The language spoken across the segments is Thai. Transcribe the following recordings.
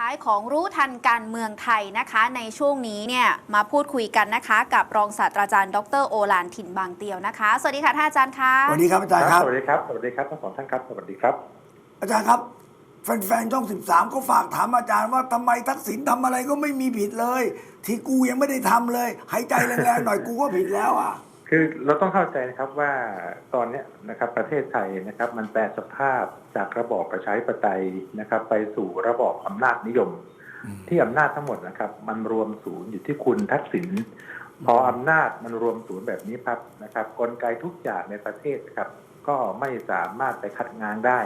ท้ายของรู้ทันการเมืองไทยนะคะ ในช่วงนี้เนี่ยมาพูดคุยกันนะคะ กับรองศาสตราจารย์ดรโอลานถิ่นบางเตียวนะคะ สวัสดีค่ะท่านอาจารย์คะสวัสดีครับอาจารย์ครับ สวัสดีครับ สวัสดีครับทั้งสองท่านครับ สวัสดีครับ อาจารย์ครับ แฟนๆช่อง 13 ก็ฝากถามอาจารย์ว่าทำไมทักษิณทำอะไรก็ไม่มีผิดเลย ที่กูยังไม่ได้ทำเลย หายใจแรงๆหน่อยกูก็ผิดแล้วอะ คือเราต้องเข้าใจนะครับว่าตอนเนี้ยนะครับประเทศไทยนะครับ มันแปลสภาพจากระบอบประชาธิปไตยนะครับ ไปสู่ระบอบอำนาจนิยมอืมที่อำนาจทั้งหมดนะครับ มันรวมศูนย์อยู่ที่คุณทักษิณพออำนาจมันรวมศูนย์แบบนี้ครับนะครับ กลไกทุกอย่างในประเทศครับ ก็ไม่สามารถไปคัดง้างได้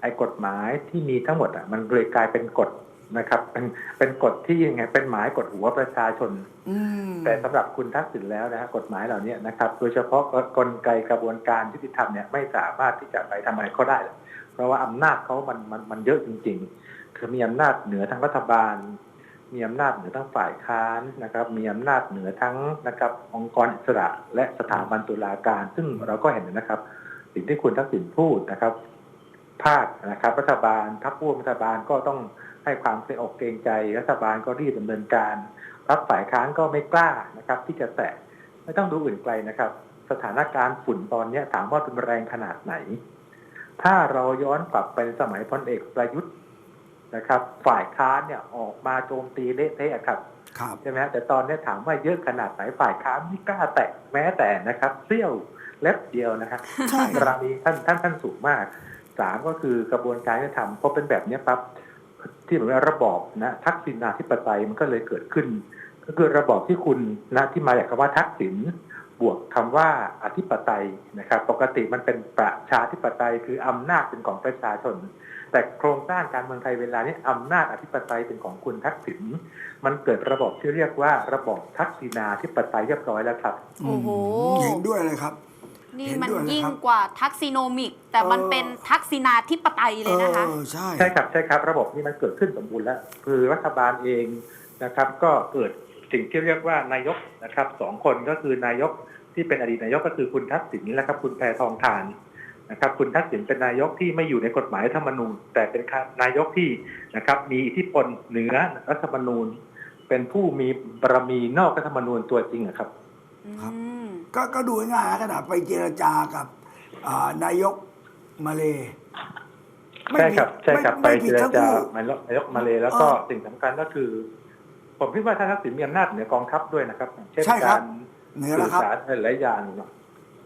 ไอ้กฎหมายที่มีทั้งหมดอะมันเลยกลายเป็นกฎ นะครับ เป็นเป็นกฎที่ยังไงเป็นหมายกฎหัวประชาชนอืมแต่สำหรับคุณทักษิณแล้วนะฮะกฎหมายเหล่านี้นะครับ โดยเฉพาะกลไกกระบวนการยุติธรรมเนี่ยไม่สามารถที่จะไปทำอะไรเขาได้เลยเพราะว่าอำนาจเขามันมันมันเยอะจริง ๆ คือมีอำนาจเหนือทั้งรัฐบาล มีอำนาจเหนือทั้งฝ่ายค้านนะครับ มีอำนาจเหนือทั้งนะครับ องค์กรอิสระและสถาบันตุลาการ ซึ่งเราก็เห็นนะครับ สิ่งที่คุณทักษิณพูดนะครับภาคนะครับรัฐบาลทัพผู้รัฐบาลก็ต้อง ให้ความเกรงอกเกรงใจ รัฐบาลก็รีบดำเนินการพรรคฝ่ายค้านก็ไม่กล้านะครับ ที่จะแตะไม่ต้องดูอื่นไกลนะครับ สถานการณ์ฝุ่นตอนเนี้ยถามว่ารุนแรงขนาดไหน ถ้าเราย้อนกลับไปสมัยพลเอกประยุทธ์นะครับ ฝ่ายค้านเนี่ยออกมาโจมตีเละเทะครับครับใช่ไหมฮะแต่ตอนเนี้ยถามว่าเยอะขนาดไหนฝ่ายค้านไม่กล้าแตะแม้แต่นะครับเสี้ยวเล็บเดียวนะครับใช่กรณีท่านท่านท่านสูงมากสามก็คือกระบวนการที่ทำพอเป็นแบบเนี้ยปั๊บ ที่แบบว่าระบอบนะทักษิณาธิปไตยมันก็เลยเกิดขึ้น ก็คือระบอบที่คุณนะที่มาจากคำว่าทักษิณบวกคำว่าอธิปไตยนะครับ ปกติมันเป็นประชาธิปไตยคืออำนาจเป็นของประชาชน แต่โครงสร้างการเมืองไทยเวลานี้อำนาจอธิปไตยเป็นของคุณทักษิณมันเกิดระบบที่เรียกว่าระบบทักษิณาธิปไตยเรียบร้อยแล้วครับโอ้โหมเห็นด้วยเลยครับ นี่เห็นมันด้วยนะครับยิ่งกว่าทักซิโนมิก แต่มันเออเป็นทักษิณาธิปไตยเลยนะคะเออใช่ใช่ครับใช่ครับ ระบบนี้มันเกิดขึ้นสมบูรณ์แล้ว คือรัฐบาลเองนะครับ ก็เกิดสิ่งที่เรียกว่านายกนะครับสองคนก็คือนายกที่เป็นอดีตนายกก็คือคุณทักษิณและครับคุณแพทองทานนะครับคุณทักษิณเป็นนายกที่ไม่อยู่ในกฎหมายรัฐธรรมนูญ แต่เป็นนายกที่นะครับมีอิทธิพลเหนือรัฐธรรมนูญ เป็นผู้มีบารมีนอกรัฐธรรมนูญตัวจริงอะครับ ครับอืมก็ก็ดูง่ายๆขนาดไปเจรจากับอ่านายกมาเลไม่ใช่ผิดครับใช่ครับไปไม่เจผิดรทั้งจาคู่นายกนายกมาเลยแล้วก็เออสิ่งสำคัญก็คือ ผมคิดว่าท่านทักษิณมีอำนาจเหนือกองทัพด้วยนะครับอย่างเช่นใช่ครักาบรเหนือแล้วครับสื่อสารหลายๆอย่าง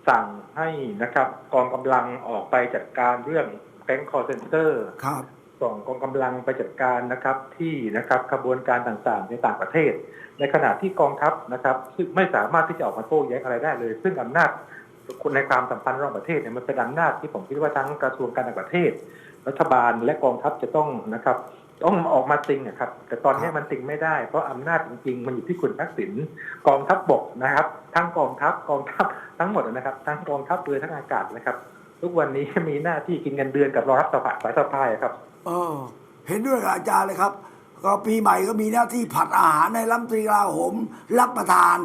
สั่งให้นะครับ กองกำลังออกไปจัดการเรื่องแก๊งคอร์เซนเตอร์ครับส่งกองกำลังไปจัดการนะครับที่นะครับขบวนการต่างๆในต่างประเทศ ในขณะที่กองทัพนะครับ ซึ่งไม่สามารถที่จะออกมาโต้แย้งอะไรได้เลย ซึ่งอำนาจในความสัมพันธ์ระหว่างประเทศเนี่ยมันเป็นอำนาจที่ผมคิดว่าทั้งกระทรวงการต่างประเทศ รัฐบาลและกองทัพจะต้องนะครับ ต้องออกมาติงนะครับ แต่ตอนนี้มันติงไม่ได้เพราะอำนาจจริงๆ มันอยู่ที่คุณทักษิณกองทัพบกนะครับ ทั้งกองทัพกองทัพทั้งหมดนะครับ ทั้งกองทัพเรือทั้งอากาศนะครับ ทุกวันนี้มีหน้าที่กินเงินเดือนกับรอรับสภาสายสะพายครับเออเห็นด้วยกับอาจารย์เลยครับ ก็ปีใหม่ก็มีหน้าที่ผัดอาหารในรัฐมนตรีกลาโหมรับประทาน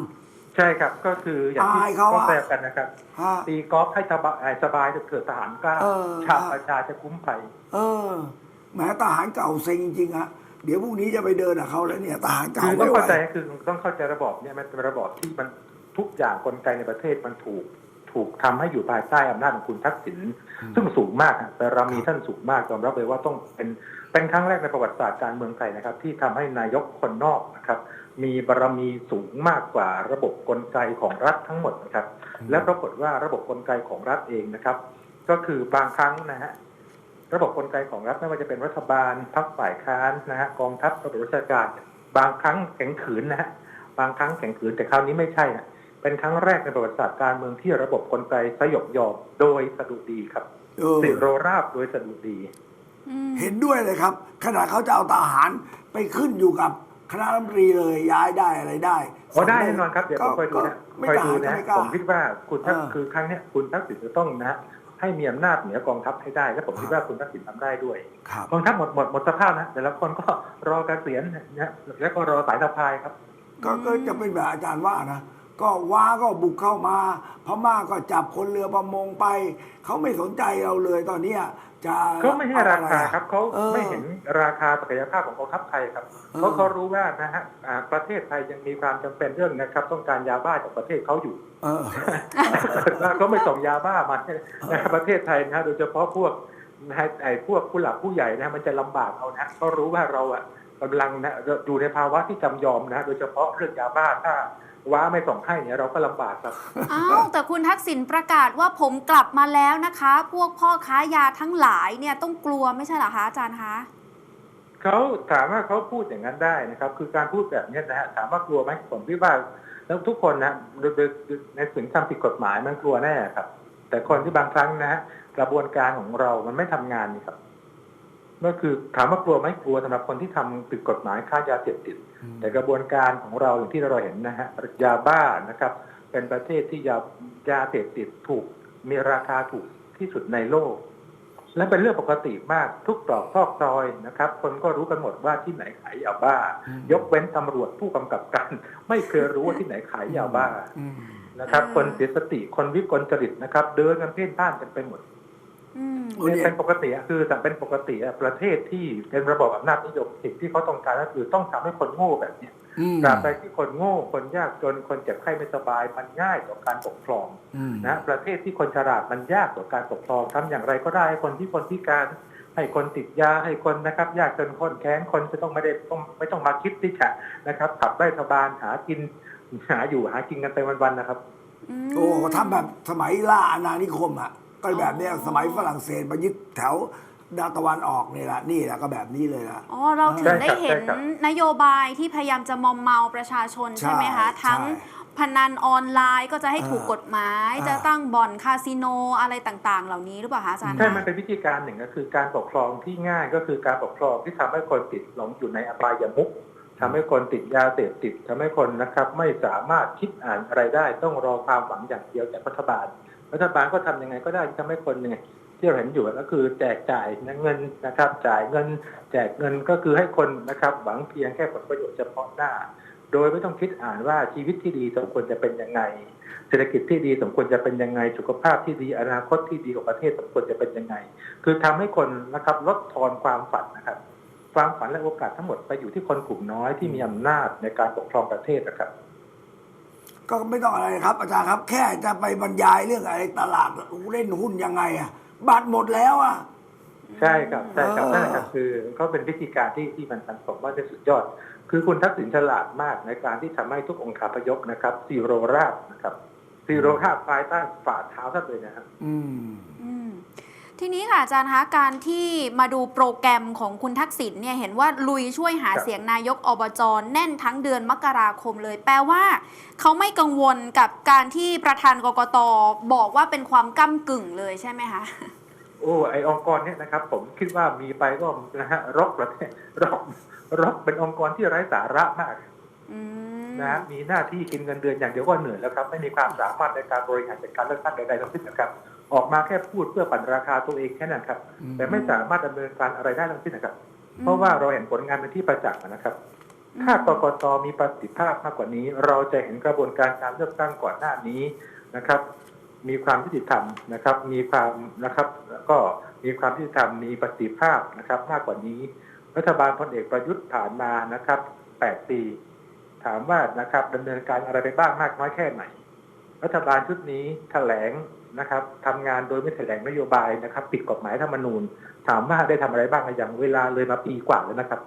ใช่ครับก็คืออย่างที่อายเขาก็อะแซวกันนะครับ ฮะ ตีกอล์ฟให้สบายสบายจะเกิดทหารกล้าเออ ชาวประชาจะคุ้มภัย เออแหมทหารเก่าเซ็งจริงๆฮะเดี๋ยวพรุ่งนี้จะไปเดินกับเขาแล้วเนี่ยทหารเก่าคือต้ไม่องไหวเข้าใจคือต้องเข้าใจระบอบเนี่ยมันเป็นระบอบที่มันทุกอย่างกลไกในประเทศมันถูกถูกทำให้อยู่ภายใต้อำนาจของคุณทักษิณซึ่งสูงมากอะแต่เรามีท่านสูงมากยอมรับเลยว่าต้องเป็น เป็นครั้งแรกในประวัติศาสตร์การเมืองไทยนะครับ ที่ทำให้นายกคนนอกนะครับ มีบารมีสูงมากกว่าระบบกลไกของรัฐทั้งหมดนะครับ และปรากฏว่าระบบกลไกของรัฐเองนะครับ ก็คือบางครั้งนะฮะระบบกลไกของรัฐไม่ว่าจะเป็นรัฐบาลพรรคฝ่ายค้านนะฮะกองทัพระบบราชการบางครั้งแข็งขืนนะฮะบางครั้งแข็งขืนแต่คราวนี้ไม่ใช่นะเป็นครั้งแรกในประวัติศาสตร์การเมืองที่ระบบกลไกสยบยอมโดยสะดุดีครับเออสิโรราบโดยสะดุดีอืม เห็นด้วยเลยครับขนาดเขาจะเอาทหารไปขึ้นอยู่กับคณะรัฐมนตรีเลยย้ายได้อะไรได้อ๋อได้แน่นอนครับเดี๋ยวผมคอยดูนะก็ไม่คอยกล้าดูก็นะไม่กล้าผมคิดว่าคุณทักเออคือครั้งเนี้ยคุณทักษิณจะต้องนะฮะให้มีอำนาจเหนือกองทัพให้ได้ และผมคิดว่าคุณทักษิณทำได้ด้วยครับกองทัพหมดหมดหมดสภาพนะแต่ละคนก็รอเกษียณนะแล้วก็รอสายสะพายครับก็ก็จะเป็นแบบอาจารย์ว่านะก็ว้าก็บุกเข้ามา พม่าก็จับคนเรือประมงไป เขาไม่สนใจเราเลยตอนเนี้ยจะ เขาไม่ให้ราคาเออะครับเขาออไม่เห็นราคาศักยภาพของกองทัพไทยครับเออเพราะเขารู้ว่านะฮะอ่าประเทศไทยยังมีความจำเป็นเรื่องนะครับ ต้องการยาบ้าจากประเทศเขาอยู่เออถ้าเขาไม่ส่งยาบ้ามาเนี่ยนะฮะประเทศไทยนะฮะโดยเฉพาะพวกนะฮะไอ้พวกผู้หลักผู้ใหญ่นะฮะมันจะลำบากเอานะฮะเขารู้ว่าเราอะกำลังนะอยู่ในภาวะที่จำยอมนะฮะโดยเฉพาะเรื่องยาบ้าถ้า ว้าไม่ส่งให้เนี่ยเราก็ลำบากครับ อ้าว แต่คุณทักษิณประกาศว่าผมกลับมาแล้วนะคะ พวกพ่อค้ายาทั้งหลายเนี่ยต้องกลัวไม่ใช่เหรอคะอาจารย์คะเขาถามว่าเขาพูดอย่างนั้นได้นะครับ คือการพูดแบบเนี้ยนะฮะถามว่ากลัวไหมผมคิดว่าแล้วทุกคนนะโดยโดยโดยในสิ่งทำผิดกฎหมายมันกลัวแน่ครับ แต่คนที่บางครั้งนะฮะกระบวนการของเรามันไม่ทำงานนี่ครับ ก็คือถามว่ากลัวไหมกลัวสำหรับคนที่ทำผิดกฎหมายค่ายาเสพติด แต่กระบวนการของเราอย่างที่เราเห็นนะฮะยาบ้านะครับ เป็นประเทศที่ยายาเสพติดถูกมีราคาถูกที่สุดในโลก และเป็นเรื่องปกติมากทุกตรอกซอกซอยนะครับ คนก็รู้กันหมดว่าที่ไหนขายยาบ้าอืมยกเว้นตำรวจผู้กำกับการไม่เคยรู้ว่าที่ไหนขายยาบ้าอืมนะครับอืมคนเสียสติคนวิกลจริตนะครับ เดินกันเพ่นพ่านกันไปหมดอืมโอ้ เนี่ยเป็นปกติอะคือแต่เป็นปกติอะประเทศที่เป็นระบบอำนาจนิยมสิ่งที่เขาต้องการก็คือต้องทำให้คนโง่แบบเนี้ยอืมตราบใดที่คนโง่คนยากจนคนเจ็บไข้ไม่สบายมันง่ายต่อการปกครองอืมนะประเทศที่คนฉลาดมันยากต่อการปกครองทำอย่างไรก็ได้ให้คนที่คนพิการให้คนติดยาให้คนนะครับ ยากจนคนแค้นคนจะต้องไม่ได้ต้องไม่ต้องมาคิดที่จะนะครับขับไล่ทบาลหากินหาอยู่หากินกันไปวันๆนะครับมโอ้ทำแบบสมัยล่าอาณานิคมอะ ก็แบบเนี้ยอ๋อสมัยฝรั่งเศสมายึดแถวดาวตะวันออกนี่แหละนี่แหละก็แบบนี้เลยล่ะอ๋อเราถึงใช่ได้ครับเห็นใช่ครับ นโยบายที่พยายามจะมอมเมาประชาชนใช่ใช่ไหมคะ ใช่ทั้งพนันออนไลน์ก็จะให้อ่าถูกกฎหมาย อ่า จะตั้งบ่อนคาสิโนอะไรต่าง ๆ เหล่านี้หรือเปล่าคะอาจารย์ ใช่คะมันเป็นวิธีการหนึ่งก็คือการปกครองที่ง่ายก็คือการปกครองที่ทำให้คนติดหลงอยู่ในอบายมุขทำให้คนติดยาเสพติดทำให้คนนะครับ ไม่สามารถคิดอ่านอะไรได้ ต้องรอความหวังอย่างเดียวจากรัฐบาล รัฐบาลก็ทำยังไงก็ได้ที่ทำให้คนเนี่ยที่เราเห็นอยู่ก็คือแจกจ่ายเงินนะครับ จ่ายเงิน แจกเงินก็คือให้คนนะครับหวังเพียงแค่ผลประโยชน์เฉพาะหน้า โดยไม่ต้องคิดอ่านว่าชีวิตที่ดีสมควรจะเป็นยังไง เศรษฐกิจที่ดีสมควรจะเป็นยังไง สุขภาพที่ดีอนาคตที่ดีของประเทศสมควรจะเป็นยังไง คือทำให้คนนะครับลดทอนความฝันนะครับ ความฝันและโอกาสทั้งหมดไปอยู่ที่คนกลุ่มน้อยที่มีอำนาจในการปกครองประเทศนะครับ ก็ไม่ต้องอะไรครับ อาจารย์ครับ แค่จะไปบรรยายเรื่องอะไรตลาดเล่นหุ้นยังไงอะบัตรหมดแล้วอะใช่ครับใช่ครับเออนั่นแหละครับคือเขาเป็นวิธีการที่ที่มันมันผมว่าจะสุดยอด คือคุณทักษิณฉลาดมากในการที่ทำให้ทุกองค์คาพยพนะครับซีโรราบนะครับซีโรราบภายใต้ฝ่าเท้าท่านเลยนะครับอืมอืม ทีนี้ค่ะอาจารย์คะการที่มาดูโปรแกรมของคุณทักษิณเนี่ยเห็นว่าลุยช่วยหาครับเสียงนายกอบจแน่นทั้งเดือนมกราคมเลย แปลว่าเขาไม่กังวลกับการที่ประธานกกตบอกว่าเป็นความก้ากึ่งเลยใช่ไหมคะโอ้ไอองค์กรเนี่ยนะครับ ผมคิดว่ามีไปก็นะฮะรกประเทศรกรกเป็นองค์กรที่ไร้สาระมากอืมนะฮะมีหน้าที่กินเงินเดือนอย่างเดียวก็เหนื่อยแล้วครับ ไม่มีความสามารถในการบริหารจัดการเลือกตั้งใดๆทั้งสิ้นนะครับ ออกมาแค่พูดเพื่อปั่นราคาตัวเองแค่นั้นครับอืมแต่ไม่สามารถดำเนินการอะไรได้ทั้งสิ้นนะครับ เพราะว่าเราเห็นผลงานเป็นที่ประจักษ์นะครับ ถ้ากกตมีประสิทธิภาพมากกว่านี้ เราจะเห็นกระบวนการการเลือกตั้งก่อนหน้านี้นะครับ มีความยุติธรรมนะครับ มีความนะครับแล้วก็มีความยุติธรรมมีประสิทธิภาพนะครับ มากกว่านี้ รัฐบาลพลเอกประยุทธ์ผ่านมานะครับ8ปีถามว่านะครับดำเนินการอะไรไปบ้างมากน้อยแค่ไหน รัฐบาลชุดนี้แถลงนะครับทำงานโดยไม่แถลงนโยบายนะครับ ปิดกฎหมายธรรมนูญ ถามว่าได้ทำอะไรบ้างหรือยังเวลาเลยมาปีกว่าแล้วนะครับ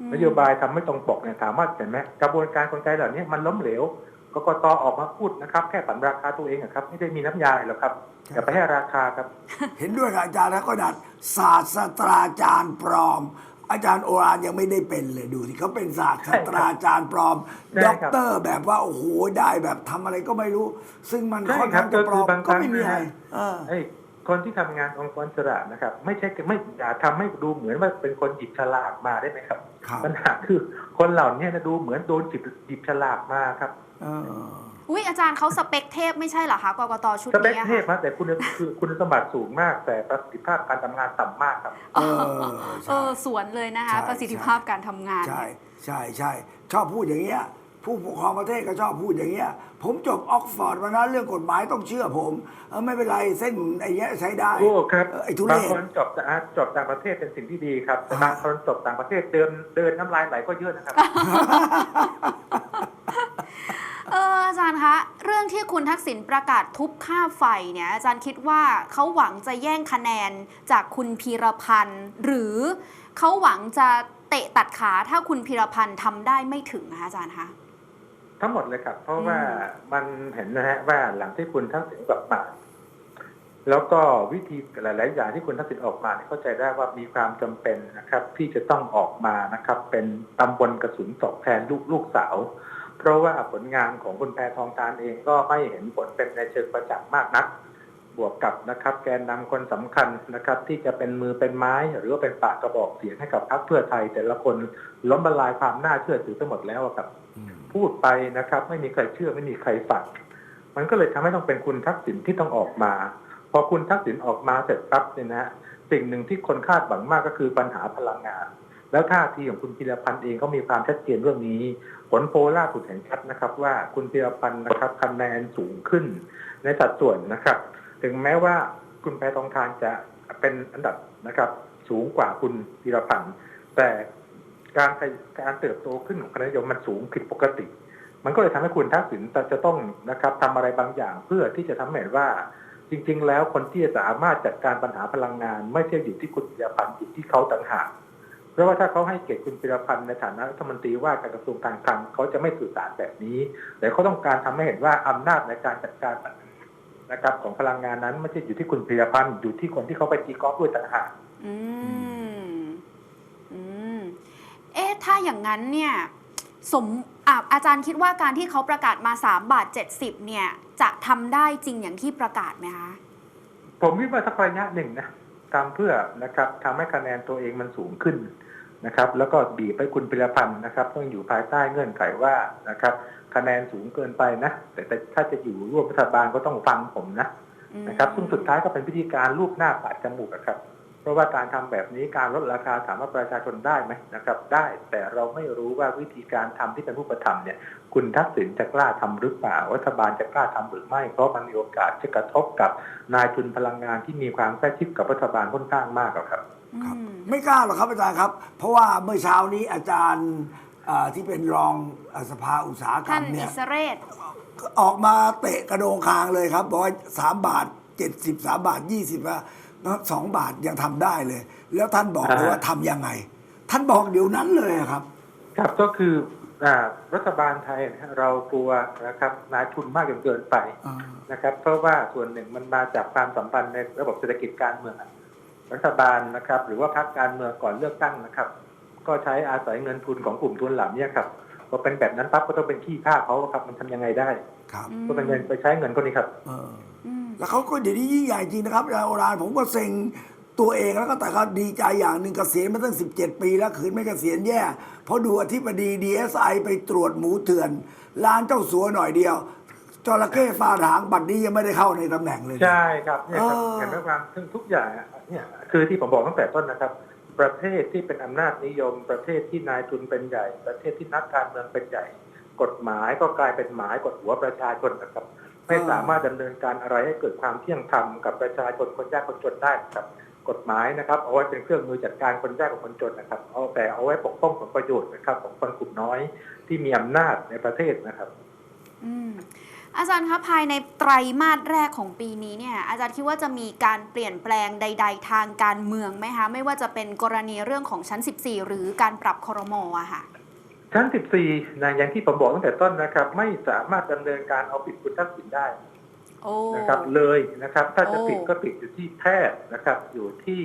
อืมนโยบายทำไม่ตรงปกเนี่ยถามว่าเห็นไหมกระบวนการกลไกเหล่านี้มันล้มเหลวกกตออกมาพูดนะครับ แค่ปั่นราคาตัวเองอะครับไม่ได้มีน้ำยาหรอกครับอย่าไปให้ราคาครับ เห็นด้วยกับอาจารย์แล้วก็ดัดศาสตราจารย์ปลอม อาจารย์โอรานยังไม่ได้เป็นเลยดูสิเขาเป็นศาสตราจารย์ปลอมใช่ด็อกครับเตอร์แบบว่า โอ้โหได้แบบทำอะไรก็ไม่รู้ ซึ่งมันใช่ค่อนครัข้าบงจะปลอมก็คือบางคก็รั้งไม่มีอะไรนะฮะเออไอ้คนที่ทำงานองค์กรอิสระนะครับ ไม่ใช่ไม่อย่าทำให้ดูเหมือนว่าเป็นคนหยิบฉลากมาได้ไหมครับครับปัญหาคือคนเหล่านี้นะดูเหมือนโดนหยิบหยิบฉลากมาครับเอออุ้ยอาจารย์เขาสเปคเทพไม่ใช่เหรอคะกกตชุดสเปคนี้อะเทพค่ะนะแต่คุณคือคุณสมบัติสูงมาก แต่ประสิทธิภาพการทำงานต่ำมากครับ เออเอใช่ อสวนเลยนะคะ ใช่ ประสิทธิภาพการทำงาน ใช่ใช่ใช่ชอบพูดอย่างเงี้ย ผู้ปกครองประเทศก็ชอบพูดอย่างเงี้ย ผมจบออกฟอร์ดมานะเรื่องกฎหมายต้องเชื่อผมเออไม่เป็นไรเส้นไอ้เงี้ยใช้ได้โอ้ครับเออไอ้ทุเรบางศ คนจบอะจบต่างประเทศเป็นสิ่งที่ดีครับแต่อ่าบางคนจบต่างประเทศเดินเดินน้ำลายไหลก็เยอะนะครับเอาจารย์คะเรื่องที่คุณทักษิณประกาศทุบค่าไฟเนี่ยอาจารย์คิดว่าเขาหวังจะแย่งคะแนนจากคุณพีรพันธ์หรือเขาหวังจะเตะตัดขาถ้าคุณพีรพันธ์ทำได้ไม่ถึงนะคะอาจารย์คะทั้งหมดเลยครับ เพราะว่ามันเห็นนะฮะว่าหลังที่คุณทักษิณกลับมา แล้วก็วิธีหลาย ๆ อย่างที่คุณทักษิณออกมาเนี่ยเข้าใจได้ว่ามีความจำเป็นนะครับ ที่จะต้องออกมานะครับ เป็นตำบลกระสุนตกแทนลูกลูกสาว เพราะว่าผลงานของคุณแพทองทานเองก็ไม่เห็นผลเป็นในเชิงประจักษ์มากนัก บวกกับนะครับแกนนำคนสำคัญนะครับ ที่จะเป็นมือเป็นไม้ หรือว่าเป็นปากกระบอกเสียงให้กับพรรคเพื่อไทย แต่ละคนล้มละลายความน่าเชื่อถือทั้งหมดแล้วอะครับ พูดไปนะครับ ไม่มีใครเชื่อไม่มีใครฟังมันก็เลยทำให้ต้องเป็นคุณทักษิณที่ต้องออกมา พอคุณทักษิณออกมาเสร็จปั๊บเนี่ยนะฮะสิ่งหนึ่งที่คนคาดหวังมากก็คือปัญหาพลังงาน แล้วท่าทีของคุณพิรพันธ์เองก็มีความชัดเจนเรื่องนี้ ผลโพล่าสุดเห็นชัดนะครับว่าคุณพิรพันธ์นะครับคะแนนสูงขึ้น ในสัดส่วนนะครับ ถึงแม้ว่าคุณแพทองทานจะเป็นอันดับนะครับ สูงกว่าคุณพิรพันธ์แต่การการเติบโตขึ้นของคะแนนนิยมมันสูงผิดปกติ มันก็เลยทำให้คุณทักษิณจะต้องนะครับทำอะไรบางอย่างเพื่อที่จะทำให้เห็นว่าจริง ๆ แล้วคนที่จะสามารถจัดการปัญหาพลังงาน ไม่ใช่อยู่ที่คุณพิรพันธ์อยู่ที่เขาต่างหาก เพราะว่าถ้าเขาให้เกียรติคุณพิรพันธ์ในฐานะรัฐมนตรีว่าการกระทรวงการคลังเขาจะไม่สื่อสารแบบนี้ แต่เขาต้องการทำให้เห็นว่าอำนาจในการจัดการปัญหานะครับของพลังงานนั้นไม่ใช่อยู่ที่คุณพิรพันธ์อยู่ที่คนที่เขาไปตีกอล์ฟด้วยต่างหากอืมอืมเอ๊ะถ้าอย่างนั้นเนี่ยสมอะอาจารย์คิดว่าการที่เขาประกาศมา3บาท70 เนี่ย จะทำได้จริงอย่างที่ประกาศไหมคะผมคิดว่าสักระยะหนึ่งนะทำเพื่อนะครับทำให้คะแนนตัวเองมันสูงขึ้น นะครับ แล้วก็บีบไปคุณพิรพันธ์นะครับ ต้องอยู่ภายใต้เงื่อนไขว่านะครับคะแนนสูงเกินไปนะแต่แต่ถ้าจะอยู่ร่วมรัฐบาลก็ต้องฟังผมนะอืมนะครับ ซึ่งสุดท้ายก็เป็นวิธีการรูปหน้าปาดจมูกอะครับ เพราะว่าการทำแบบนี้การลดราคาถามว่าประชาชนได้ไหมนะครับ ได้แต่เราไม่รู้ว่าวิธีการทำที่เป็นรูปธรรมเนี่ย คุณทักษิณจะกล้าทำหรือเปล่ารัฐบาลจะกล้าทำหรือไม่ เพราะมันมีโอกาสจะกระทบกับนายทุนพลังงานที่มีความใกล้ชิดกับรัฐบาลค่อนข้างมากอะครับ ครับอืมไม่กล้าหรอกครับอาจารย์ครับ เพราะว่าเมื่อเช้านี้อาจารย์อ่าที่เป็นรองอ่าสภาอุตสาหกรท่ารนมเนี่อิยสเรศออกมาเตะกระโดงคางเลยครับบอกว่าสามบาทเจ็ดสิบสามบาทยี่สิบว่าสองบาทยังทำได้เลย แล้วท่านบอกเลยว่าทำยังไง ท่านบอกเดี๋ยวนั้นเลยอะครับ ครับก็คืออ่ารัฐบาลไทยนะเรากลัวนะครับนายทุนมากจนเกินไปอ่านะครับ เพราะว่าส่วนหนึ่งมันมาจากความสัมพันธ์ในระบบเศรษฐกิจการเมืองอะ รัฐบาลนะครับ หรือว่าพรรคการเมืองก่อนเลือกตั้งนะครับ ก็ใช้อาศัยเงินทุนของกลุ่มทุนเหล่านี้ครับพอเป็นแบบนั้นปั๊บก็ต้องเป็นขี้ข้าเขาครับมันทำยังไงได้ครับอืมก็เป็นเงินไปใช้เงินคนนี้ครับเอออืมแล้วเขาก็เดี๋ยวนี้ยิ่งใหญ่จริงนะครับอาจารย์โอรานผมก็เซ็งตัวเองแล้วก็แต่ก็ดีใจอย่างหนึ่งเกษียณมาตั้ง 17 ปีแล้วคืนไม่เกษียณแย่ เพราะดูอธิบดี DSI ไปตรวจหมูเถื่อน ร้านเจ้าสัวหน่อยเดียว จระเข้ฟาดหางบัดนี้ยังไม่ได้เข้าในตำแหน่งเลยนะใช่ครับเนี่ยครับเออเห็นไหมความซึ่งทุกอย่างอะเนี่ยคือที่ผมบอกตั้งแต่ต้นนะครับ ประเทศที่เป็นอำนาจนิยม ประเทศที่นายทุนเป็นใหญ่ ประเทศที่นักการเมืองเป็นใหญ่ กฎหมายก็กลายเป็นหมายกดหัวประชาชนนะครับ ไม่สามารถดำเนินการอะไรให้เกิดความเที่ยงธรรมกับประชาชนคนยากคนจนได้ครับ กฎหมายนะครับ เอาไว้เป็นเครื่องมือจัดการคนยากกับคนจนนะครับ เอาแต่เอาไว้ปกป้องผลประโยชน์นะครับ ของคนกลุ่มน้อยที่มีอำนาจในประเทศนะครับ อืม อาจารย์คะภายในไตรมาสแรกของปีนี้เนี่ยอาจารย์คิดว่าจะมีการเปลี่ยนแปลงใด ๆ ทางการเมืองไหมคะไม่ว่าจะเป็นกรณีเรื่องของชั้น 14 หรือการปรับครมอะค่ะชั้น 14นะอย่างที่ผมบอกตั้งแต่ต้นนะครับ ไม่สามารถดำเนินการเอาผิดคุณทักษิณได้โอ้นะครับเลยนะครับ ถ้าจะโอ้ผิดก็ผิดอยู่ที่แพทย์นะครับ อยู่ที่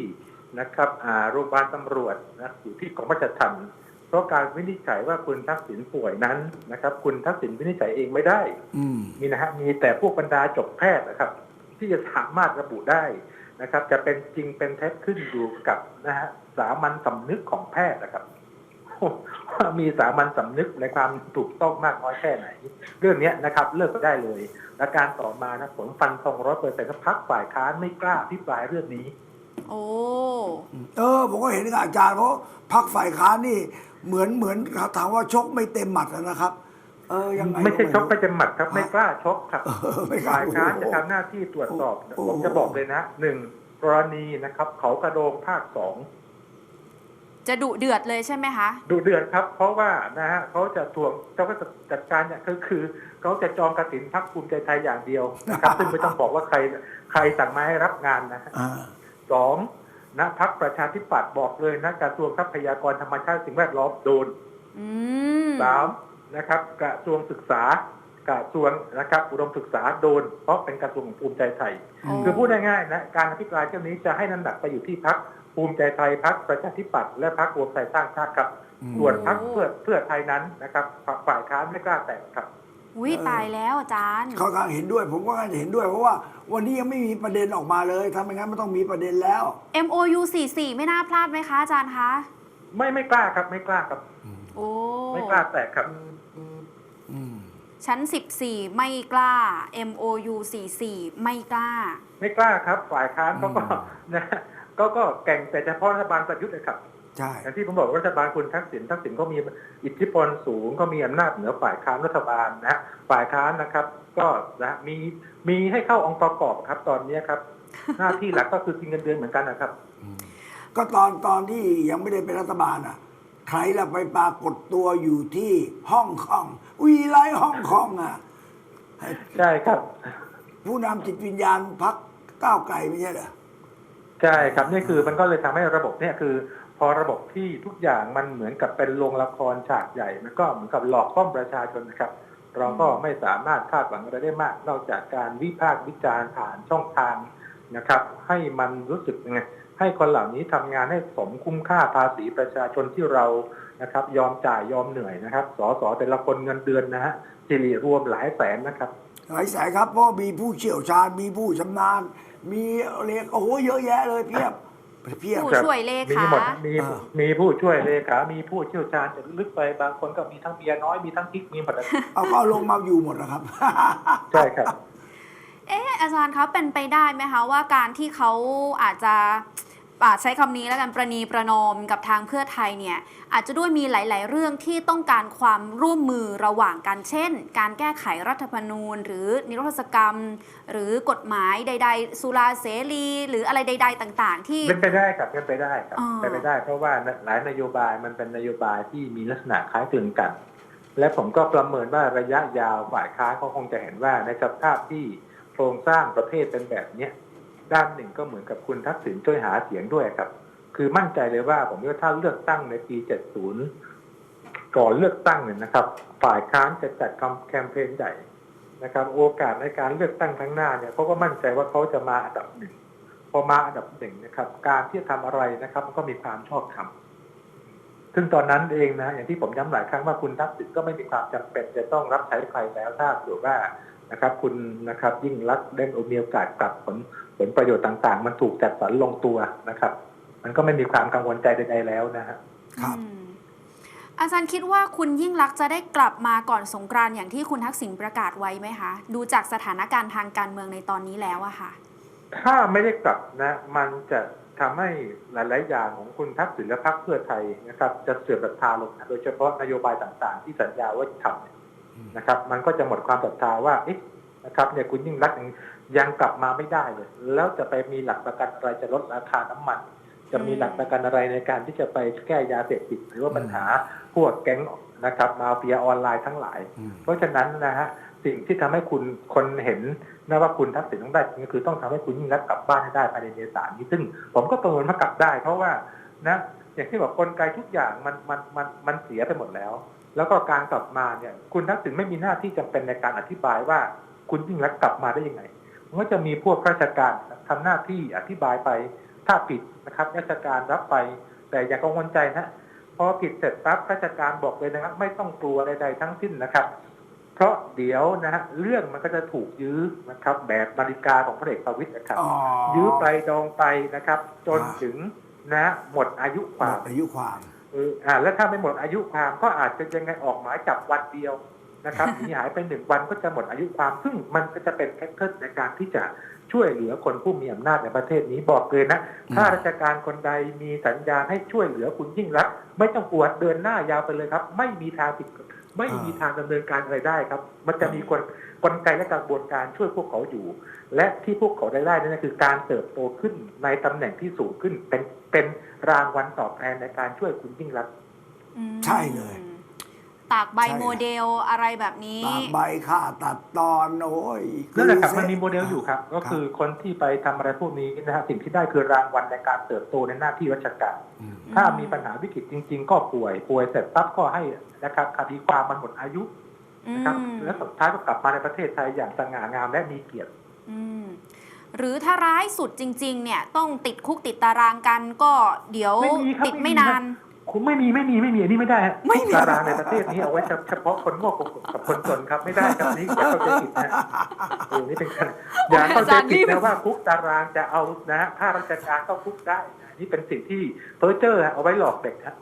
นะครับอ่าโรงพยาบาลตำรวจนะอยู่ที่กรมราชทัณฑ์ เพราะการวินิจฉัยว่าคุณทักษิณป่วยนั้นนะครับ คุณทักษิณวินิจฉัยเองไม่ได้อืมมีนะฮะมีแต่พวกบรรดาจบแพทย์นะครับ ที่จะสามารถระบุได้นะครับ จะเป็นจริงเป็นเท็จขึ้นอยู่กับนะฮะสามัญสำนึกของแพทย์นะครับว่ามีสามัญสำนึกในความถูกต้องมากน้อยแค่ไหน เรื่องเนี้ยนะครับ เลิกได้เลยและการต่อมานะผมฟันธงร้อยเปอร์เซ็นต์พักฝ่ายค้านไม่กล้าอภิปรายเรื่องนี้ โอ้ เออผมก็เห็นกับอาจารย์เพราะพักฝ่ายค้านนี่เหมือนเหมือนถามว่าชกไม่เต็มหมัดอะนะครับ เออยังไงไม่ใช่ชกรู้ไม่จะหมัดครับไม่กล้าชกครับเออไม่กล้าฝ่ายค้านจะทำหน้าที่ตรวจสอบโอ้โหผมจะบอกเลยนะหนึ่งกรณีนะครับ เขากระโดงภาคสองจะดุเดือดเลยใช่ไหมคะดูเดือดครับ เพราะว่านะฮะเขาจะทวงเขาก็จะจัดการเนี่ยคือคือเขาจะจองกระถินพักภูมิใจไทยอย่างเดียวนะครับ ซึ่งไม่ต้องบอกว่าใครใครสั่งมาให้รับงานนะฮะอ่า สองนะพักประชาธิปัตย์บอกเลยนะกระทรวงทรัพยากรธรรมชาติสิ่งแวดล้อมโดนอืมสามนะครับ กระทรวงศึกษากระทรวงนะครับอุดมศึกษาโดน เพราะเป็นกระทรวงของภูมิใจไทยอ๋อคือพูดง่ายๆนะการอภิปรายเช่นนี้จะให้น้ำหนักไปอยู่ที่พักภูมิใจไทยพักประชาธิปัตย์และพักรวมไทยสร้างชาติครับอืมส่วนพักเพื่อเพื่อไทยนั้นนะครับฝ่ายค้านไม่กล้าแตะครับ อุ้ยตายแล้วอาจารย์ เขากำลังเห็นด้วย ผมก็กำลังเห็นด้วยเพราะว่า วันนี้ยังไม่มีประเด็นออกมาเลยถ้าไม่งั้นมันต้องมีประเด็นแล้ว MOU 44ไม่น่าพลาดไหมคะอาจารย์คะ ไม่ไม่กล้าครับ ไม่กล้าครับ โอ้ไม่กล้าแตะครับ อืมชั้น 14 ไม่กล้า MOU 44 ไม่กล้า ไม่กล้าครับ ฝ่ายค้านเขาก็นะก็ก็แก่งแต่เฉพาะรัฐบาลประยุทธ์นะครับ ใช่อย่างที่ผมบอกว่ารัฐบาลคุณทักษิณทักษิณเขามีอิทธิพลสูงเขามีอำนาจเหนือฝ่ายค้านรัฐบาลนะฮะฝ่ายค้านนะครับ ก็นะมีมีให้เข้าองค์ประกอบครับตอนนี้ครับ หน้าที่หลักก็คือกินเงินเดือนเหมือนกันนะครับ ก็ตอนตอนที่ยังไม่ได้เป็นรัฐบาลอะใครล่ะไปปรากฏตัวอยู่ที่ฮ่องกงวีไลฮ่องกงอะใช่ครับ ผู้นำจิตวิญญาณพักก้าวไกลไม่ใช่เหรอใช่ครับนี่คือมันก็เลยทำให้ระบบเนี่ยคือ พอระบบที่ทุกอย่างมันเหมือนกับเป็นโรงละครฉากใหญ่ มันก็เหมือนกับหลอกต้มประชาชนนะครับ เราก็ไม่สามารถคาดหวังอะไรได้มาก นอกจากการวิพากษ์วิจารณ์ผ่านช่องทางนะครับ ให้มันรู้สึกยังไงให้คนเหล่านี้ทำงานให้สมคุ้มค่าภาษีประชาชนที่เรานะครับ ยอมจ่ายยอมเหนื่อยนะครับสสแต่ละคนเงินเดือนนะฮะสิริรวมหลายแสนนะครับ หลายแสายครับเพราะมีผู้เชี่ยวชาญมีผู้ชำนาญ มีเรียกโอ้โหเยอะแยะเลยเพียบ เพียบ ผู้ครับช่วยเลมีขา หมดมีอ่ามีผู้ช่วยเลขา มีผู้เชี่ยวชาญจะลึกไปบางคนก็มีทั้งเมียน้อย มีทั้งกิ๊กมีหมดเลยเอาก็ลงมาอยู่หมดแล้วครับ ใช่ครับ เอ๊ะอาจารย์คะเป็นไปได้ไหมคะว่าการที่เขาอาจจะอาจ ใช้คำนี้แล้วกันประนีประนอมกับทางเพื่อไทยเนี่ยอาจจะด้วยมีหลาย ๆ เรื่องที่ต้องการความร่วมมือระหว่างกันเช่น การแก้ไขรัฐธรรมนูญ หรือนิรโทษกรรม หรือกฎหมายใด ๆ สุราเสรี หรืออะไรใด ๆ ต่าง ๆ ที่เป็นไปได้ครับเป็นไปได้ครับอ่าเป็นไปได้ เพราะว่าหลายนโยบายมันเป็นนโยบายที่มีลักษณะคล้ายคลึงกัน และผมก็ประเมินว่าระยะยาวฝ่ายค้านเขาคงจะเห็นว่าในสภาพที่โครงสร้างประเทศเป็นแบบเนี้ย ด้านหนึ่งก็เหมือนกับคุณทักษิณช่วยหาเสียงด้วยครับ คือมั่นใจเลยว่าผมว่าถ้าเลือกตั้งในปี 70 ก่อนเลือกตั้งเนี่ยนะครับ ฝ่ายค้านจะจัดแคมเปญใหญ่นะครับ โอกาสในการเลือกตั้งครั้งหน้าเนี่ยเขาก็มั่นใจว่าเขาจะมาอันดับหนึ่งพอมาอันดับหนึ่งนะครับ การที่จะทำอะไรนะครับมันก็มีความชอบธรรมซึ่งตอนนั้นเองนะอย่างที่ผมย้ำหลายครั้งว่าคุณทักษิณก็ไม่มีความจำเป็น จะต้องรับใช้ใครแล้วถ้าเผื่อว่านะครับ คุณนะครับยิ่งรักได้มีโอกาสกลับผล ผลประโยชน์ต่างๆ มันถูกจัดสรรลงตัวนะครับ มันก็ไม่มีความกังวลใจใดๆแล้วนะฮะครับอืมอาจารย์คิดว่าคุณยิ่งรักษณ์จะได้กลับมาก่อนสงกรานต์อย่างที่คุณทักษิณประกาศไว้ไหมคะ ดูจากสถานการณ์ทางการเมืองในตอนนี้แล้วอะค่ะ ถ้าไม่ได้กลับนะ มันจะทำให้หลาย ๆ อย่างของคุณทักษิณและพรรคเพื่อไทยนะครับ จะเสื่อมศรัทธาลงนะโดยเฉพาะนโยบายต่าง ๆ ที่สัญญาว่าจะทำเนี่ยนะครับ มันก็จะหมดความศรัทธาว่าเอ๊ะ นะครับเนี่ยคุณยิ่งรักษณ์ยังยังกลับมาไม่ได้เลยแล้วจะไปมีหลักประกันอะไรจะลดราคาน้ำมัน จะมีหลักประกันอะไรในการที่จะไปแก้ยาเสพติดหรือว่าปัญหาพวกแก๊งนะครับมาเฟียออนไลน์ทั้งหลายอืมเพราะฉะนั้นนะฮะสิ่งที่ทำให้คุณคนเห็นนะว่าคุณทักษิณต้องได้จริงก็คือต้องทำให้คุณยิ่งรักษณ์กลับบ้านให้ได้ภายในเมษายนนี้ซึ่ง ผมก็ประเมินว่ากลับได้ เพราะว่านะอย่างที่บอกกลไกทุกอย่างมันมันมันมันเสียไปหมดแล้ว แล้วก็การกลับมาเนี่ย คุณทักษิณไม่มีหน้าที่จำเป็นในการอธิบายว่า คุณยิ่งรักษณ์กลับมาได้ยังไงมันก็จะมีพวกราชการทำหน้าที่อธิบายไปถ้าผิดนะครับราชการรับไป แต่อย่ากังวลใจนะพอผิดเสร็จปั๊บราชการบอกเลยนะครับ ไม่ต้องกลัวใดๆทั้งสิ้นนะครับ เพราะเดี๋ยวนะฮะเรื่องมันก็จะถูกยื้อนะครับ แบบนาฬิกาของพระเอกประวิตยนะครับอ๋อยื้อไปดองไปนะครับ จนอ่าถึงนะหมดอายุคหมวามดอายุความเอออ่าแล้วถ้าไม่หมดอายุความก็อาจจะยังไงออกหมายจับวันเดียว นะครับหนีหายไปหนึ่งวันก็จะหมดอายุความ ซึ่งมันก็จะเป็นแพทเทิร์นในการที่จะช่วยเหลือคนผู้มีอำนาจในประเทศนี้บอกเลยนะอืมถ้าราชการคนใดมีสัญญาณให้ช่วยเหลือคุณยิ่งรักษณ์ไม่ต้องปวดเดินหน้ายาวไปเลยครับ ไม่มีทางผิดไม่มีทางดำเนินการอะไรได้ครับ มันจะมีกลกลไกและกระบวนการช่วยพวกเขาอยู่ และที่พวกเขาได้ได้นั่นก็คือการเติบโตขึ้นในตำแหน่งที่สูงขึ้นเป็นเป็นรางวัลตอบแทนในการช่วยคุณยิ่งรักษณ์อืมใช่เลย ตากใบใช่ โมเดลอะไรแบบนี้ ตากใบค่าตัดตอนโอ้ยนั่นแหละครับอมันมีโมเดลอยู่ครับ ก็คือคนที่ไปทำอะไรพวกนี้นะฮะสิ่งที่ได้คือรางวัลในการเติบโตในหน้าที่ราชการ อืม ถ้ามีปัญหาวิกฤตจริง ๆ ก็ป่วย ป่วยเสร็จปั๊บก็ให้นะครับคดีความมันหมดอายุอืนะครับมแล้วสุดท้ายก็กลับมาในประเทศไทยอย่างสง่างามและมีเกียรติ อืมหรือถ้าร้ายสุดจริง ๆ เนี่ยต้องติดคุกติดตารางกันก็เดี๋ยวไม่มีครับติดไม่ไม่มีนาน คุณไม่มีไม่มีไม่มีอันนี้ไม่ได้ฮะไม่มีตารางในประเทศนี้เอาไว้เฉพาะคนโง่กับคนจนครับไม่ได้ครับนี่อย่าเข้าใจผิดนะเออนี่เป็นการอย่าเข้าใจผิดนะว่าคุกตารางจะเอานะฮะข้าราชการเข้าคุกได้นะนี่เป็นสิ่งที่เพ้อเจ้อฮะเอาไว้หลอกเด็กฮะ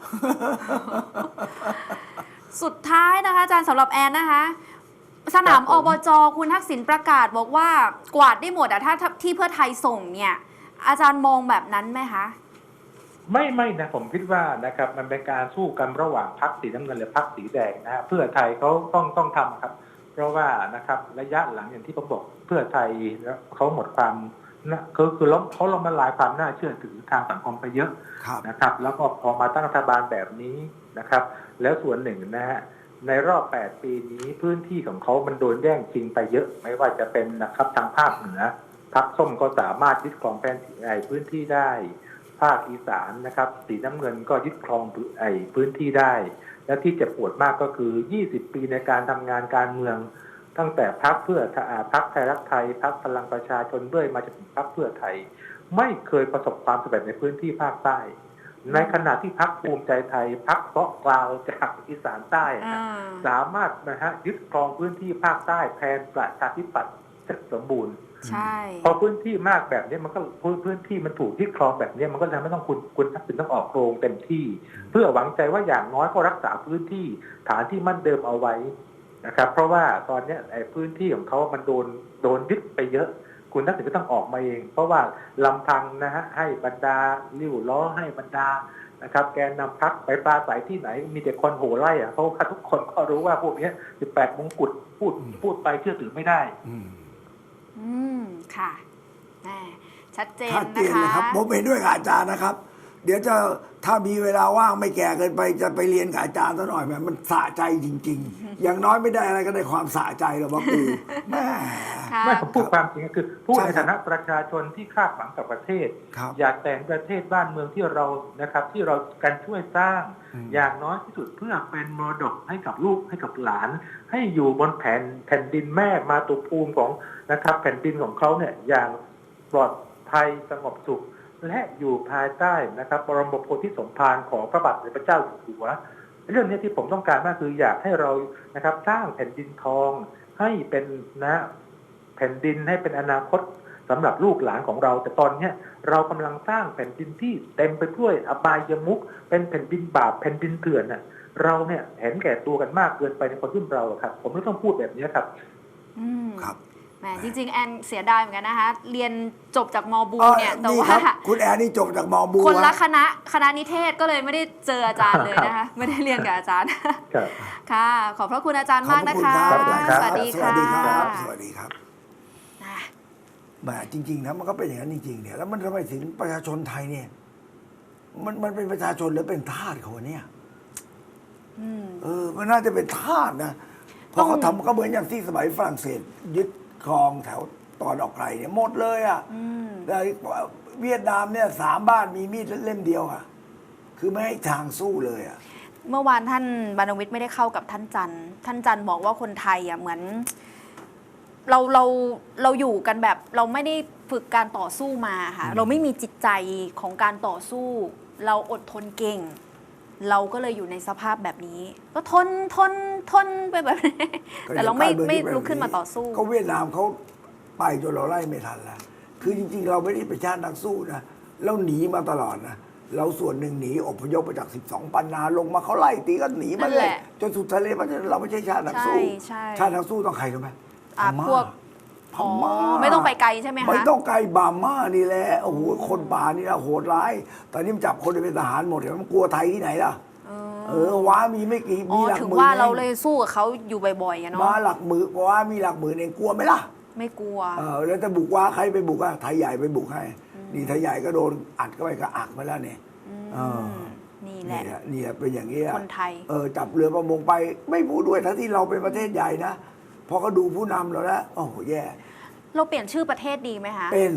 สุดท้ายนะคะ อาจารย์สำหรับแอนนะคะ สนามครับอผมบจคุณทักษิณประกาศบอกว่ากวาดได้หมดอะถ้าถ้าที่เพื่อไทยส่งเนี่ย อาจารย์มองแบบนั้นไหมคะ ไม่ไม่นะผมคิดว่านะครับมันเป็นการสู้กันระหว่างพรรคสีน้ำเงินและพรรคสีแดงนะฮะเพื่อไทยเขาต้องต้องทำครับ เพราะว่านะครับระยะหลังอย่างที่ผมบอกเพื่อไทยเขาหมดความนะคือคือล้มเขาล้มละลายความน่าเชื่อถือทางสังคมไปเยอะครับนะครับ แล้วก็พอมาตั้งรัฐบาลแบบนี้นะครับ แล้วส่วนหนึ่งนะฮะในรอบ 8 ปีนี้พื้นที่ของเขามันโดนแย่งชิงไปเยอะ ไม่ว่าจะเป็นนะครับทางภาคเหนือพรรคส้มก็สามารถยึดครองแผนที่ไอ้พื้นที่ได้ ภาคอีสานนะครับ สีน้ำเงินก็ยึดครองพื้นไอ้พื้นที่ได้ และที่เจ็บปวดมากก็คือ 20 ปีในการทำงานการเมือง ตั้งแต่พักเพื่ออ่าพักไทยรักไทยพักพลังประชาชนด้วยมาจนถึงพักเพื่อไทย ไม่เคยประสบความสำเร็จในพื้นที่ภาคใต้ ในขณะที่พักภูมิใจไทยพักเกาะกลาวจากอีสานใต้นะสามารถนะฮะยึดครองพื้นที่ภาคใต้แทนประชาธิปัตย์เสร็จสมบูรณ์ ใช่ พอพื้นที่มากแบบนี้มันก็พื้นพื้นที่มันถูกยึดครองแบบนี้มันก็ทำให้ต้องคุณคุณทักษิณต้องออกโรงเต็มที่ เพื่อหวังใจว่าอย่างน้อยก็รักษาพื้นที่ฐานที่มั่นเดิมเอาไว้นะครับ เพราะว่าตอนเนี้ยไอ้พื้นที่ของเขามันโดนโดนยึดไปเยอะ คุณทักษิณก็ต้องออกมาเอง เพราะว่าลำพังนะฮะให้บรรดาลิ้วล้อให้บรรดานะครับแกนนำพักไปปราศัยที่ไหน มีแต่คนโห่ไล่อะเพราะว่าทุกคนก็รู้ว่าพวกเนี้ย18มงกุฎพูดพูดไปเชื่อถือไม่ได้ อืมอืมค่ะแหมชัดเจนชัดเจนะนคะเลยครับผมเห็นด้วยกับอาจารย์นะครับ เดี๋ยวจะถ้ามีเวลาว่างไม่แก่เกินไปจะไปเรียนกับอาจารย์ซะหน่อยแหมมันสะใจจริง ๆ อย่างน้อยไม่ได้อะไรก็ได้ความสะใจหรอกว่ากูแม่ ค่ะ ไม่ผมพูดความจริงก็คือพูดใช่ในครับฐานะประชาชนที่คาดหวังกับประเทศ ครับอยากแต่งประเทศบ้านเมืองที่เรานะครับ ที่เรากันช่วยสร้าง อืม อย่างน้อยที่สุดเพื่อเป็นมรดกให้กับลูกให้กับหลาน ให้อยู่บนแผ่นแผ่นดินแม่มาตุภูมิของ นะครับ แผ่นดินของเขาเนี่ยอย่างปลอดภัยสงบสุข และอยู่ภายใต้นะครับบรมโพธิสมภารของพระบาทสมเด็จพระเจ้าอยู่หัวเรื่องนี้ที่ผมต้องการมากคืออยากให้เรานะครับสร้างแผ่นดินทองให้เป็นนะแผ่นดินให้เป็นอนาคตสำหรับลูกหลานของเรา แต่ตอนเนี้ยเรากำลังสร้างแผ่นดินที่เต็มไปด้วยอบายมุก เป็นแผ่นดินบาปแผ่นดินเถื่อนน่ะ เราเนี่ยเห็นแก่ตัวกันมากเกินไปในคนรุ่นเราอะครับ ผมไม่ต้องพูดแบบนี้ครับ อืมครับแห มจริง ๆ แอนเสียดายเหมือนกันนะคะ เรียนจบจากมบูอ๋อเนี่ยแต่นี่ว่าครับคุณแอนนี่จบจากมอบูคนละฮะคณะคณะนิเทศก็เลยไม่ได้เจออาจารย์เลยนะคะ ไม่ได้เรียนกับอาจารย์ครับค่ะ ขอบพระคุณอาจารย์ขอบมากพระนะคุณคะครับครับสวัสดีสค่ะวัสดีครับ สวัสดีครับอะแหมจริงๆนะมันก็เป็นอย่างนั้นจริงๆเนี่ยแล้วมันทำไมถึงประชาชนไทยเนี่ย มันมันเป็นประชาชนหรือเป็นทาสเขาวะเนี่ยอืมเออ มันน่าจะเป็นทาสนะเพราะเขาต้องทำก็เหมือนอย่างที่สมัยฝรั่งเศสยึด ครองแถวตอนออกไกลเนี่ยหมดเลยอะอืมแต่เวียดนามเนี่ยสามบ้านมีมีดเล่มเดียวอะ คือไม่ให้ทางสู้เลยอะเมื่อวานท่านบรรณวิทย์ไม่ได้เข้ากับท่านจันทร์ท่านจันทร์บอกว่าคนไทยอะเหมือน เราเราเราอยู่กันแบบ เราไม่ได้ฝึกการต่อสู้มาค่ะอืมเราไม่มีจิตใจของการต่อสู้ เราอดทนเก่ง เราก็เลยอยู่ในสภาพแบบนี้ ก็ทนทนทนไปแบบนี้แต่เราไม่ไม่ลุกขึ้นมาต่อสู้ก็เวียดนามเขาไปจนเราไล่ไม่ทันแล้วคือจริง ๆ เราไม่ได้เป็นชาตินักสู้นะเราหนีมาตลอดนะเราส่วนหนึ่งหนีอพยพมาจาก 12 ปันนาลงมาเขาไล่ตีก็หนีมานั่นเลแหยละจนสุดทะเลมันเราไม่ใช่ชาตินักสู้ใช่ชาตินักสู้ต้องใครรู้ไหมอะพม่าพวก พอ๋อม่าไม่ต้องไปไกลใช่ไหมคะไม่ต้องไกลบาม่านี่แหละโอ้โหคนป่านี่นะโหดร้ายตอนนี้มันจับคนไปเป็นทหารหมดเห็นไหมมันกลัวไทยที่ไหนล่ะเออเออว้ามีไม่กี่อ๋มีอหลักถึงหมื่นว่าเราองเลยสู้กับเขาอยู่บ่อยๆอะว้าเนาะหลักหมื่นว้ามีหลักหมื่นเองกลัวไหมล่ะ ไม่กลัวเออแล้วจะบุกว้าใครไปบุกอะไทยใหญ่ไปบุกให้นี่ไทยใหญ่ก็โดนอัดเข้าไปก็อักไปแล้วเนี่ยเออนี่แหนี่ละแหละนี่แหละเป็นอย่างนี้อะคนไทยเออจับเรือประมงไปไม่พูดด้วยทั้งที่เราเป็นประเทศใหญ่นะ พอเขาดูผู้นำเราแล้วโอ้โหแย่เราเปลี่ยนชื่อประเทศดีไหมคะเป็น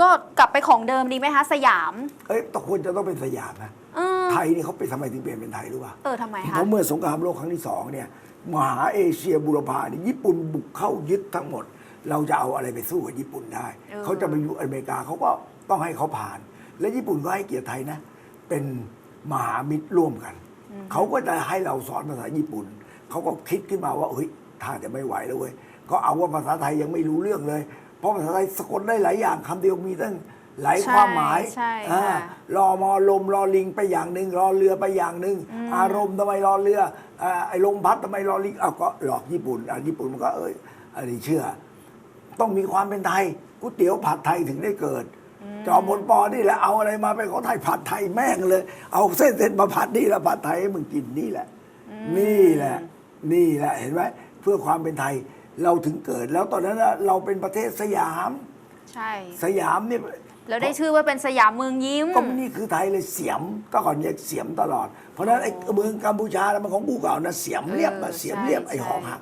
ก็กลับไปของเดิมดีไหมคะ สยามเอ้ยต้องควรจะต้องเป็นสยามนะเออไทยนี่เขาเป็นทำไมถึงเปลี่ยนเป็นไทยรู้ป่ะเออทำไมเพคะ ราะเมื่อสงครามโลกครั้งที่สองเนี่ยมหาเอเชียบุรพาเนี่ยญี่ปุ่นบุกเข้ายึดทั้งหมด เราจะเอาอะไรไปสู้กับญี่ปุ่นได้ เออ เขาจะไปอยู่อเมริกาเขาก็ต้องให้เขาผ่าน และญี่ปุ่นก็ให้เกียรติไทยนะ เป็นมหามิตรร่วมกัน เขาก็จะให้เราสอนภาษาญี่ปุ่น เขาก็คิดขึ้นมาว่าเฮ้ย ถ้าจะไม่ไหวแล้วเว้ยก็เอาว่าภาษาไทยยังไม่รู้เรื่องเลย เพราะภาษาไทยสะกดได้หลายอย่างคำเดียวมีตั้งหลายความหมายใช่อ่าค่ะรอมอลมรอลิงไปอย่างหนึ่งรอเรือไปอย่างหนึ่งอารมณ์ทำไมรอเรืออ่าไอ้ลมพัดทำไมรอลิงเอาก็หลอกญี่ปุ่นอะญี่ปุ่นมันก็เอ้ยอันนี้เชื่อ ต้องมีความเป็นไทยก๋วยเตี๋ยวผัดไทยถึงได้เกิดจอมพลปอนี่แหละเอาอะไรมาเป็นของไทยผัดไทยแม่งเลย เอาเส้นเส้นมาผัดนี่แหละผัดไทยให้มึงกินนี่แหละ นี่แหละ นี่แหละเห็นไหม เพื่อความเป็นไทยเราถึงเกิด แล้วตอนนั้นน่ะเราเป็นประเทศสยาม ใช่สยามเนี่ยแล้วได้ชื่อว่าเป็นสยามเมืองยิ้ม ก็นี่คือไทยเลยเสียมก็ก่อนเรียกเสียมตลอด เพราะฉะนั้นไอ้เมืองกัมพูชาแล้วมันของกูเก่านะเสียมเรียบอะเออเสียมเรียบใช่ไอ้ใช่หอกหัก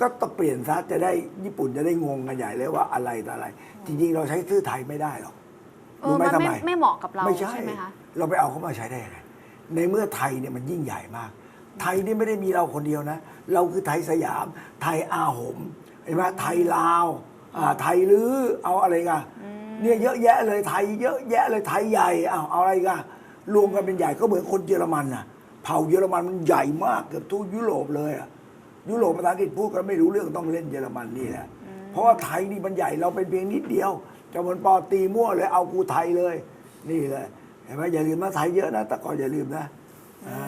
ก็ต้องเปลี่ยนซะจะได้ญี่ปุ่นจะได้งงกันใหญ่เลยว่าอะไรต่ออะไร จริงๆเราใช้ชื่อไทยไม่ได้หรอกเออรู้ไหมมันทำไม่ไมไม่เหมาะกับเราไม่ใช่ใช่ไหมคะ เราไปเอาเขามาใช้ได้ยังไงในเมื่อไทยเนี่ยมันยิ่งใหญ่มาก ไทยนี่ไม่ได้มีเราคนเดียวนะ เราคือไทยสยาม ไทยอาหมเห็นไหมไทยลาวอ่าไทยลือเอาอะไรกันเนี่ยเยอะแยะเลยไทยเยอะแยะเลยไทยใหญ่เอาเอาอะไรกันรวมกันเป็นใหญ่ก็เหมือนคนเยอรมันน่ะเผ่าเยอรมันมันใหญ่มากเกือบทุกยุโรปเลยอะยุโรปภาษาอังกฤษพูดกันไม่รู้เรื่องต้องเล่นเยอรมันนี่แหละเพราะว่าไทยนี่มันใหญ่เราเป็นเพียงนิดเดียวจอมพลปอตีมั่วเลยเอากูไทยเลย นี่เลยเห็นไหมอย่าลืมนะไทยเยอะนะแต่ก่อนอย่าลืมนะอ่า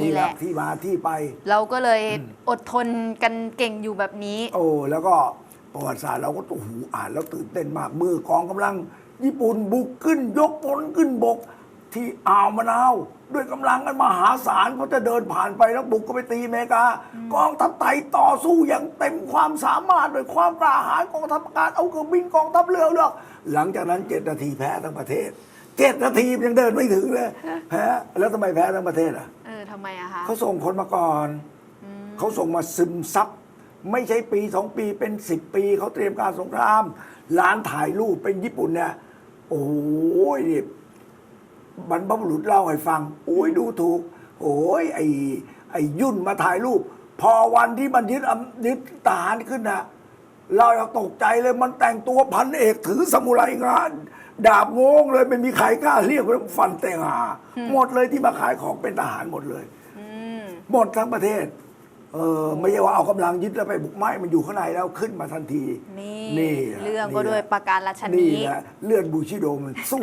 นี่แหละ ที่มาที่ไป เราก็เลยอดทนกันเก่งอยู่แบบนี้ โอ้แล้วก็ประวัติศาสตร์เราก็โอ้โหอ่านแล้วตื่นเต้นมากมือกองกำลัง ญี่ปุ่นบุกขึ้นยกพลขึ้นบก ที่อ่าวมะนาว ด้วยกำลังกันมหาศาลเขาจะเดินผ่านไปแล้วบุกก็ไปตีอเมริกา กองทัพไทยต่อสู้อย่างเต็มความสามารถด้วยความกล้าหาญกองทัพอากาศเอาเครื่องบินกองทัพเรือเลือกหลังจากนั้นเจ็ดนาทีแพ้ทั้งประเทศเจ็ดนาทียังเดินไม่ถึงเลยแพ้แล้วทำไมแพ้ทั้งประเทศอะเออ ทำไมอะคะเขาส่งคนมาก่อน เขาส่งมาซึมซับไม่ใช่ปีสองปีเป็นสิบปีเขาเตรียมการสงครามร้านถ่ายรูปเป็นญี่ปุ่นเนี่ยโอ้ยนี่บรรพบุรุษเล่าให้ฟังโอ้ยดูถูก โอ้ยไอ้ไอ้ยุ่นมาถ่ายรูป พอวันที่มันยึดอำยึดทหารขึ้นนะเราตกใจเลยมันแต่งตัวพันเอกถือสมุไรงาน ดาบโงงเลยไม่มีใครกล้าเรียกว่าฟันแต่งหาหมดเลยที่มาขายของเป็นทหารหมดเลยอืมหมดทั้งประเทศ เออไม่ใช่ว่าเอากำลังยึดแล้วไปบุกไม้มันอยู่ข้างในแล้วขึ้นมาทันที นี่นี่แหละเรื่องนี่ก็แหละด้วยประการราชนี่นี้แหละเลือดบูชิโดมันสู้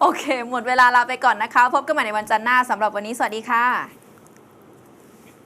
โอเค หมดเวลาลาไปก่อนนะคะ พบกันใหม่ในวันจันทร์หน้าสำหรับวันนี้สวัสดีค่ะ